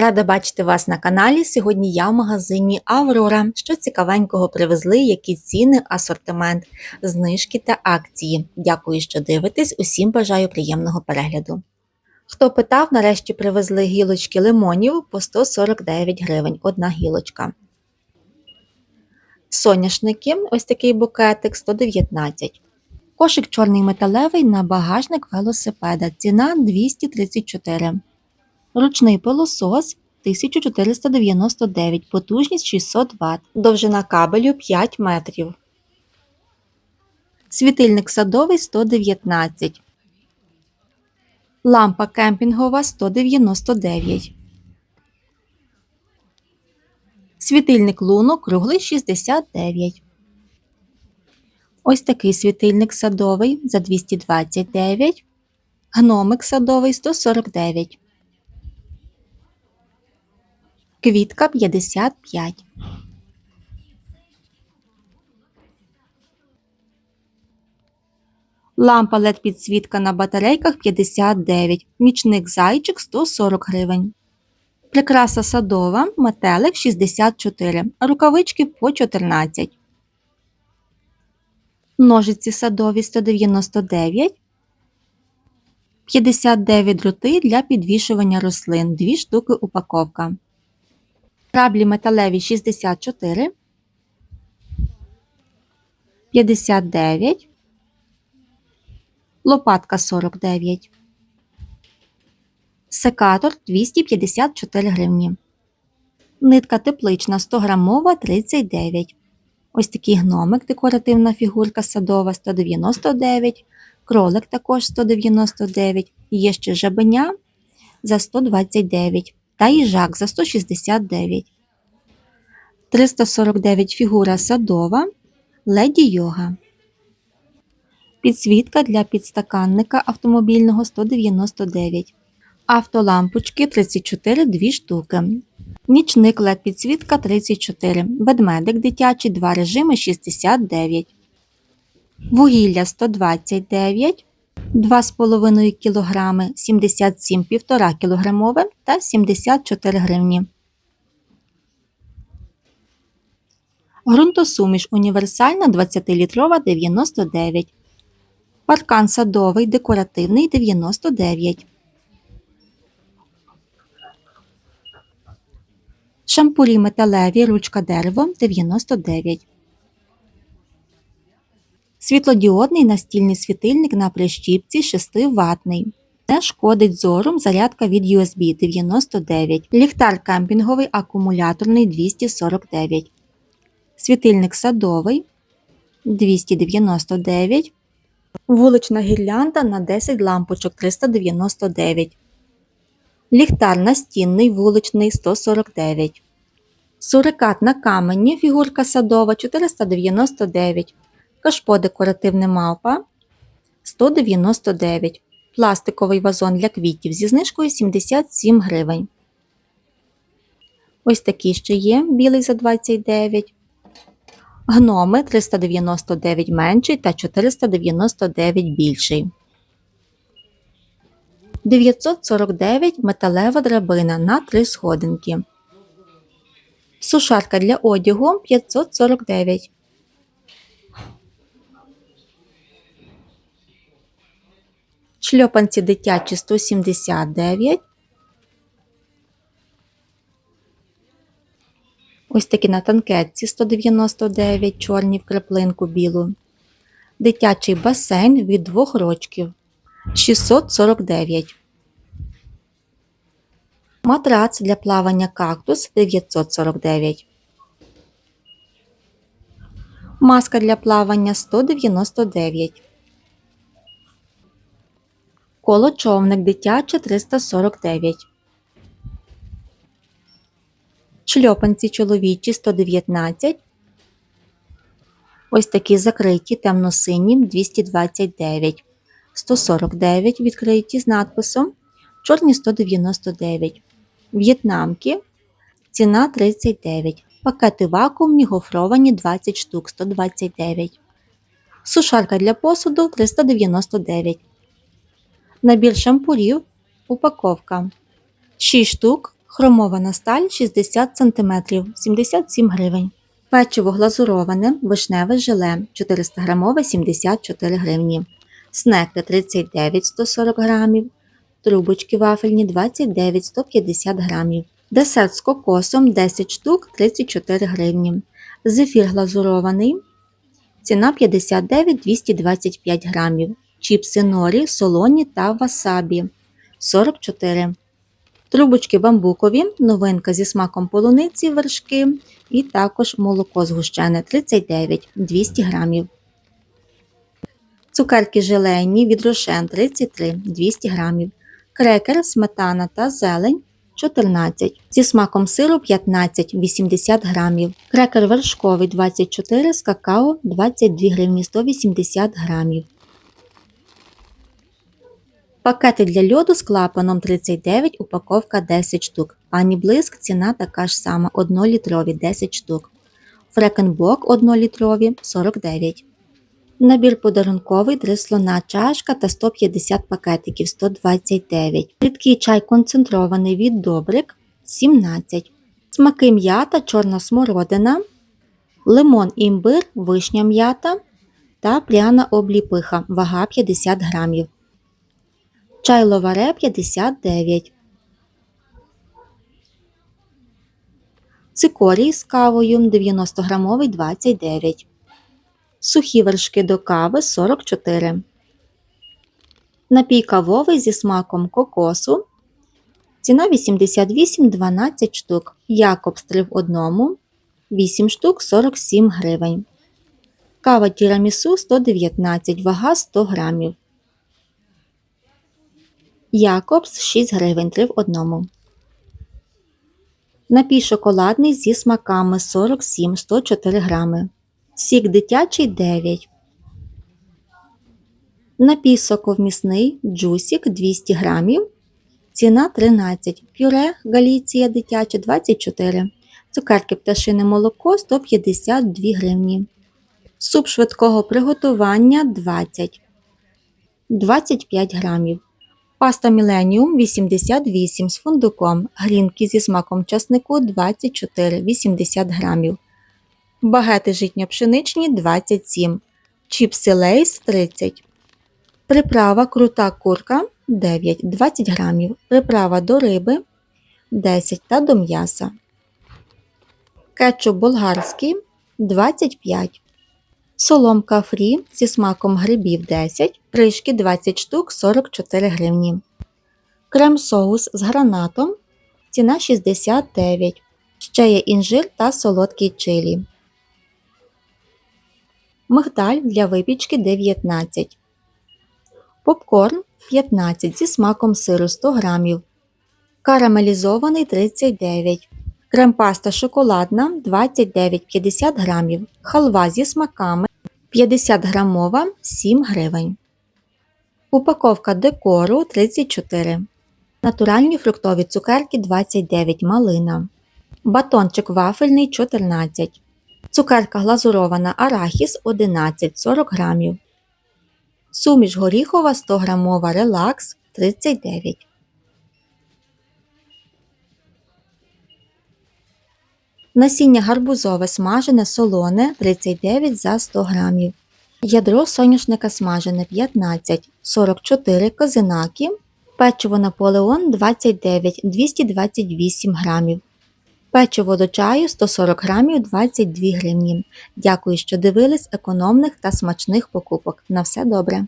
Рада бачити вас на каналі. Сьогодні я в магазині Аврора. Що цікавенького привезли, які ціни, асортимент, знижки та акції. Дякую, що дивитесь. Усім бажаю приємного перегляду. Хто питав, нарешті привезли гілочки лимонів по 149 гривень. Одна гілочка. Соняшники, ось такий букетик 119. Кошик чорний металевий на багажник велосипеда. Ціна 234. Ручний пилосос 1499, потужність 600 Вт, довжина кабелю 5 метрів. Світильник садовий 119. Лампа кемпінгова 199. Світильник луно круглий 69. Ось такий світильник садовий за 229. Гномик садовий 149. Квітка 55. Лампа LED підсвітка на батарейках 59. Нічник зайчик 140 гривень. Прикраса садова метелик 64. Рукавички по 14. Ножиці садові 199. 59 дроти для підвішування рослин. 2 штуки упаковка. Краблі металеві 64, 59, лопатка 49, секатор 254 гривні. Нитка теплична 100 грамова 39. Ось такий гномик, декоративна фігурка садова 199, кролик також 199, є ще жабеня за 129 та їжак за 169. 349 фігура садова, леді йога. Підсвітка для підстаканника автомобільного 199. Автолампочки 34 2 штуки. Нічник LED підсвітка 34. Ведмедик дитячий 2 режими 69. Вугілля 129. 2,5 кг, 77 1,5 кг та 74 гривні. Грунтосуміш універсальна 20-літрова 99. Паркан садовий декоративний 99. Шампурі металеві ручка дерево 99. Світлодіодний настільний світильник на прищіпці 6 ватний. Не шкодить зором зарядка від USB 99. Ліхтар кемпінговий акумуляторний 249. Світильник садовий 299. Вулична гірлянда на 10 лампочок 399. Ліхтар настінний вуличний 149. Сурикат на камені фігурка садова 499. Кашпо декоративне мавпа 199. Пластиковий вазон для квітів зі знижкою 77 гривень. Ось такий ще є білий за 29. Гноми 399 менший та 499 більший. 949 металева драбина на 3 сходинки. Сушарка для одягу 549. Шльопанці дитячі 179. Ось такі на танкетці 199 чорні в краплинку білу. Дитячий басейн від 2 рочків 649. Матрац для плавання кактус 949. Маска для плавання 199. Коло човник дитяче 349. Шльопанці чоловічі 119. Ось такі закриті темно-сині 229. 149 відкриті з надписом. Чорні 199. В'єтнамки. Ціна 39. Пакети вакуумні гофровані 20 штук 129. Сушарка для посуду 399. Набір шампурів. Упаковка. 6 штук Хромована сталь 60 см 77 гривень. Печиво глазуроване, вишневе желе 400 грамове 74 гривні. Снеки 39 140 грамів. Трубочки вафельні 29 150 грамів. Десерт з кокосом 10 штук 34 гривні. Зефір глазурований. Ціна 59 225 грамів. Чіпси норі, солоні та васабі 44. Трубочки бамбукові, новинка зі смаком полуниці вершки і також молоко згущене 39 200 грамів. Цукерки желейні від Рошен 33 200 грамів. Крекер, сметана та зелень 14. Зі смаком сиру 15 80 грамів. Крекер вершковий 24 з какао 22 гривні 180 грамів. Пакети для льоду з клапаном 39, упаковка 10 штук. Пані Блиск ціна така ж сама 1 літрові 10 штук. Фрекенбок 1 літрові 49. Набір подарунковий 3 слона чашка та 150 пакетиків 129. Рідкий чай концентрований від Добрик 17. Смаки м'ята, чорна смородина, лимон імбир, вишня м'ята та пряна обліпиха, вага 50 грамів. Чай ловаре 59. Цикорій з кавою 90 грамовий 29. Сухі вершки до кави 44. Напій кавовий зі смаком кокосу. Ціна 88 12 штук. Якобс 3 в одному 8 штук 47 гривень. Кава тірамісу 119, вага 100 грамів. Якобс 6 гривень 3 в одному. Напій шоколадний зі смаками 47 104 грами. Сік дитячий 9. Напій соковмісний джусік 200 грамів. Ціна 13. Пюре Галіція дитяче 24. Цукерки пташине молоко 152 гривні. Суп швидкого приготування 20. 25 грамів. Паста Millennium 88 з фундуком. Грінки зі смаком часнику 24 80 грамів. Багети житньо-пшеничні 27. Чіпси Лейс 30. Приправа крута курка 9 20 грамів. Приправа до риби 10 та до м'яса. Кетчуп болгарський 25. Соломка фрі зі смаком грибів 10, кришки 20 штук 44 гривні. Крем-соус з гранатом. Ціна 69. Ще є інжир та солодкий чилі. Мигдаль для випічки 19. Попкорн 15 зі смаком сиру 100 грамів. Карамелізований 39. Крем-паста шоколадна 29,50 грамів. Халва зі смаками 50 грамова 7 гривень. Упаковка декору 34. Натуральні фруктові цукерки 29 малина. Батончик вафельний 14. Цукерка глазурована арахіс 11 40 грамів. Суміш горіхова 100 грамова релакс 39. Насіння гарбузове смажене солоне 39 за 100 грамів. Ядро соняшника смажене 15, 44 козинаки. Печиво Наполеон 29 228 грамів. Печиво до чаю 140 грамів 22 гривні. Дякую, що дивились економних та смачних покупок. На все добре!